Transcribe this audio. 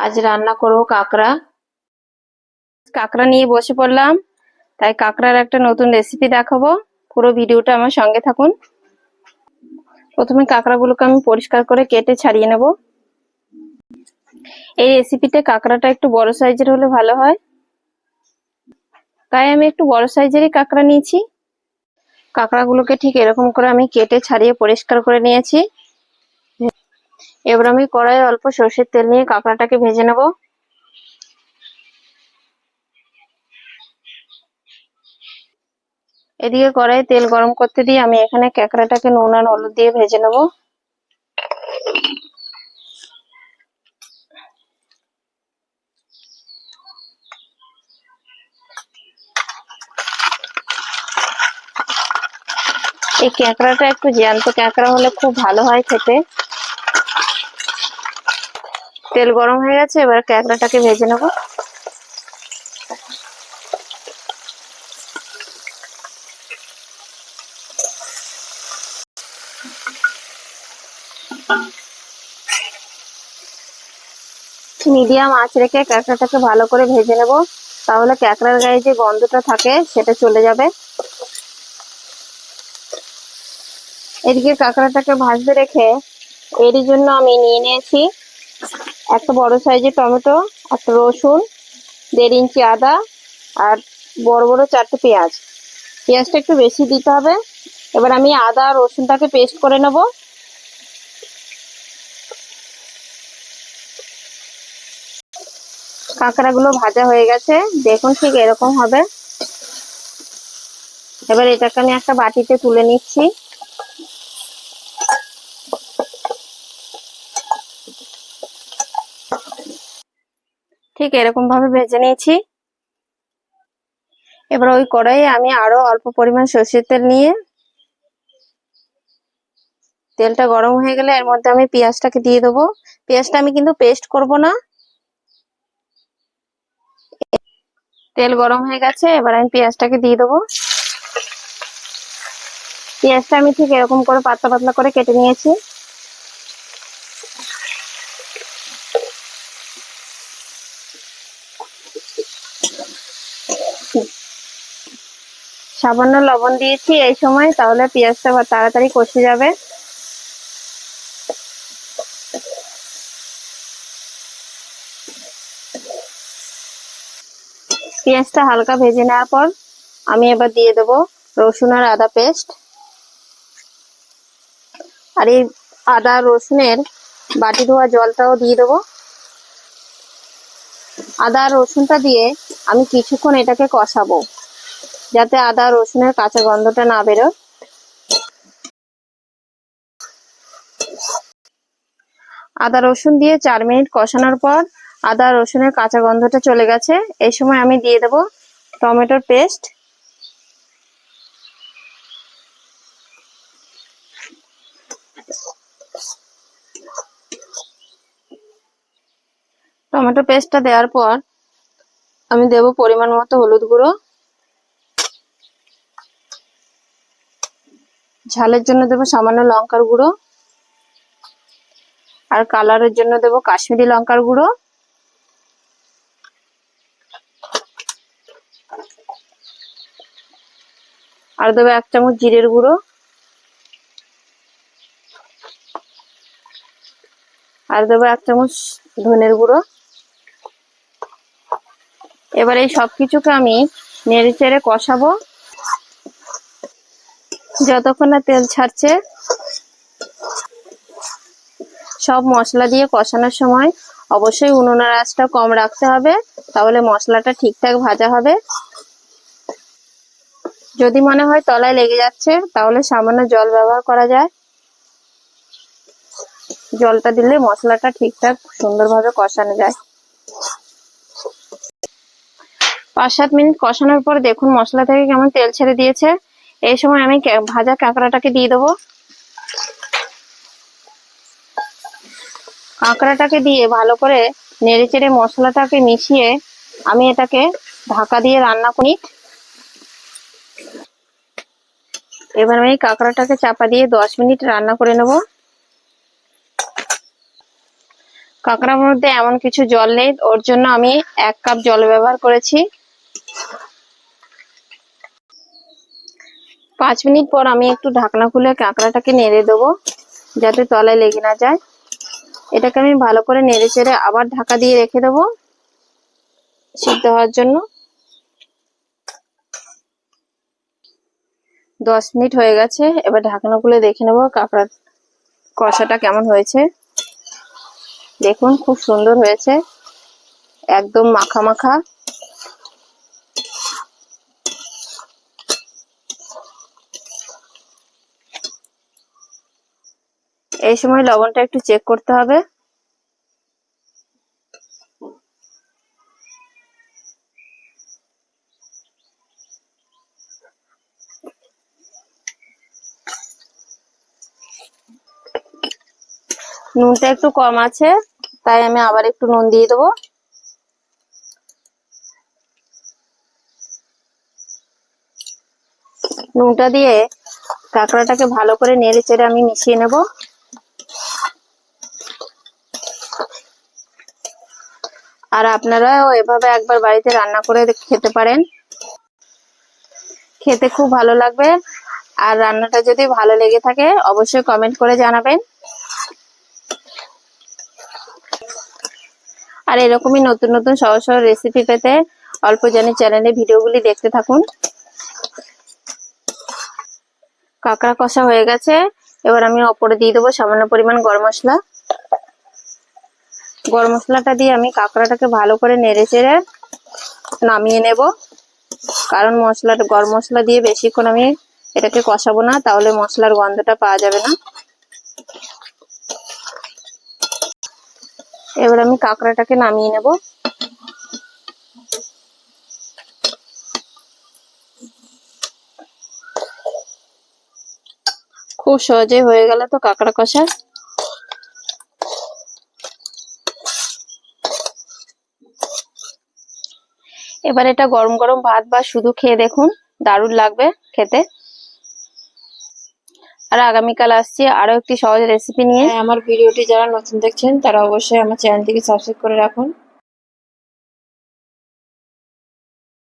আজ রান্না করব কাঁকড়া। কাঁকড়া নিয়ে বসে পড়লাম। তাই কাঁকড়ার একটা নতুন রেসিপি দেখাবো। পুরো ভিডিওটা আমার সঙ্গে থাকুন। প্রথমে কাঁকড়াগুলোকে আমি পরিষ্কার করে কেটে ছাড়িয়ে নেব। এই রেসিপিতে কাঁকড়াটা একটু বড় সাইজের হলে ভালো হয়। তাই আমি একটু বড় সাইজেরই কাঁকড়া নিয়েছি। কাঁকড়াগুলোকে ঠিক এরকম করে আমি কেটে ছাড়িয়ে পরিষ্কার করে নিয়েছি। এবার আমি কড়াইয়ে অল্প সর্ষের তেল নিয়ে কাঁকড়াটাকে ভেজে নেব। এদিকে কড়াই তেল গরম করতে দিয়ে আমি এখানে কাঁকড়াটাকে নুন আর হলুদ দিয়ে ভেজে নেব। এই ক্যাঁকড়াটা একটু জ্যান্ত ক্যাঁকড়া হলে খুব ভালো হয় খেতে। তেল গরম হয়ে গেছে, এবার ক্যাঁকড়াটাকে ভেজে নেব। মিডিয়াম আঁচ রেখে ক্যাঁকড়াটাকে ভালো করে ভেজে নেব, তাহলে ক্যাঁকড়ার গায়ে যে গন্ধটা থাকে, সেটা চলে যাবে। এদিকে কাঁকড়াটাকে ভাজতে রেখে এরই জন্য আমি নিয়ে নিয়েছি একটা বড় সাইজের টমেটো, একটা রসুন, দেড় ইঞ্চি আদা আর বড় বড় চারটে পেঁয়াজ। পেঁয়াজটা একটু বেশি দিতে হবে। এবার আমি আদা আর রসুনটাকে পেস্ট করে নেব। কাঁকড়াগুলো ভাজা হয়ে গেছে। দেখুন ঠিক এরকম হবে। এবার এটাকে আমি একটা বাটিতে তুলে নিচ্ছি। ঠিক এরকম ভাবে ভেজে নিয়েছি। এবার ওই কড়াইয়ে আমি আরও অল্প পরিমাণ সর্ষের তেল নিয়ে তেলটা গরম হয়ে গেলে এর মধ্যে আমি পেঁয়াজটাকে দিয়ে দেবো। পেঁয়াজটা আমি কিন্তু পেস্ট করব না। তেল গরম হয়ে গেছে, এবার আমি পেঁয়াজটাকে দিয়ে দেবো। পেঁয়াজটা আমি ঠিক এরকম করে পাতলা পাতলা করে কেটে নিয়েছি। সামান্য লবণ দিয়েছি এই সময়, তাহলে পেঁয়াজটা তাড়াতাড়ি কষে যাবে। পেঁয়াজটা হালকা ভেজে নেওয়ার পর আমি এবার দিয়ে দেবো রসুন আর আদা পেস্ট। আর এই আদা রসুনের বাটি ধোয়া জলটাও দিয়ে দেবো। আদা রসুনটা দিয়ে আমি কিছুক্ষণ এটাকে কষাবো। যাতে আদা, রসুনের কাঁচা গন্ধটা না বেরোয়। আদা, রসুন দিয়ে চার মিনিট কষানোর পর আদা, রসুনের কাঁচা গন্ধটা চলে গেছে। এই সময় আমি দিয়ে দেব টমেটোর পেস্ট। টমেটো পেস্টটা দেওয়ার পর আমি দেব পরিমাণ মতো হলুদ গুঁড়ো। ঝালের জন্য দেবো সামান্য লঙ্কার গুঁড়ো। আর কালারের জন্য দেবো কাশ্মীরি লঙ্কার গুঁড়ো। আর দেবো এক চামচ জিরের গুঁড়ো। আর দেবো এক চামচ ধনের গুঁড়ো। এবার এই সব কিছুকে আমি নেড়ে চেড়ে কষাবো। যতক্ষণ না তেল ছাড়ছে, সব মশলা দিয়ে কষানোর সময় অবশ্যই উনুনের আঁচটা কম রাখতে হবে, তাহলে মশলাটা ঠিকঠাক ভাজা হবে। যদি মনে হয় তলায় লেগে যাচ্ছে, তাহলে সামান্য জল ব্যবহার করা যায়। জলটা দিলে মশলাটা ঠিকঠাক সুন্দরভাবে কষানো যায়। পাঁচ সাত মিনিট কষানোর পর দেখুন মশলা থেকে কেমন তেল ছেড়ে দিয়েছে। এই সময় আমি ভাজা কাঁকড়াটাকে দিয়ে দেবো। কাঁকড়াটাকে দিয়ে ভালো করে নেড়ে চেড়ে মশলাটাকে মিশিয়ে আমি এটাকে ঢাকা দিয়ে রান্না করি। এবার আমি কাঁকড়াটাকে চাপা দিয়ে দশ মিনিট রান্না করে নেব। কাঁকড়ার মধ্যে এমন কিছু জল নেই, ওর জন্য আমি এক কাপ জল ব্যবহার করেছি। পাঁচ মিনিট পর আমি একটু ঢাকনা খুলে কাঁকড়াটাকে নেড়ে দেবো, যাতে তলায় লেগে না যায়। এটাকে আমি ভালো করে নেড়ে চেড়ে আবার ঢাকা দিয়ে রেখে দেবো সিদ্ধ হওয়ার জন্য। দশ মিনিট হয়ে গেছে, এবার ঢাকনা খুলে দেখে নেব কাঁকড়ার কষাটা কেমন হয়েছে। দেখুন, খুব সুন্দর হয়েছে, একদম মাখা মাখা। এই সময় লবণটা একটু চেক করতে হবে। নুনটা একটু কম আছে, তাই আমি আবার একটু নুন দিয়ে দেবো। নুনটা দিয়ে কাঁকড়াটাকে ভালো করে নেড়ে চেড়ে আমি মিশিয়ে নেব। আর আপনারাও এভাবে একবার বাড়িতে রান্না করে খেতে পারেন। খেতে খুব ভালো লাগবে। আর রান্নাটা যদি ভালো লেগে থাকে, অবশ্যই কমেন্ট করে জানাবেন। আর এরকমই নতুন নতুন সহজ সহজ রেসিপি পেতে অল্প জানি চ্যানেলে ভিডিওগুলি দেখতে থাকুন। কাঁকড়া কষা হয়ে গেছে। এবার আমি ওপরে দিয়ে দেবো সামান্য পরিমাণ গরম মশলা। গরম মশলাটা দিয়ে আমি কাঁকড়াটাকে ভালো করে নেড়ে চেড়ে নামিয়ে নেব। কারণ মশলাটা গরম মশলা দিয়ে বেশিক্ষণ আমি এটাকে কষাবো না, তাহলে মশলার গন্ধটা পাওয়া যাবে না। এবার আমি কাঁকড়াটাকে নামিয়ে নেব। খুব সহজে হয়ে গেল তো কাঁকড়া কষা। এবার এটা গরম গরম ভাত বা শুধু খেয়ে দেখুন, দারুণ লাগবে খেতে। আর আগামীকাল আসছি আরও একটি সহজ রেসিপি নিয়ে। হ্যাঁ আমার ভিডিওটি যারা নতুন দেখছেন, তারা অবশ্যই আমার চ্যানেলটিকে সাবস্ক্রাইব করে রাখুন।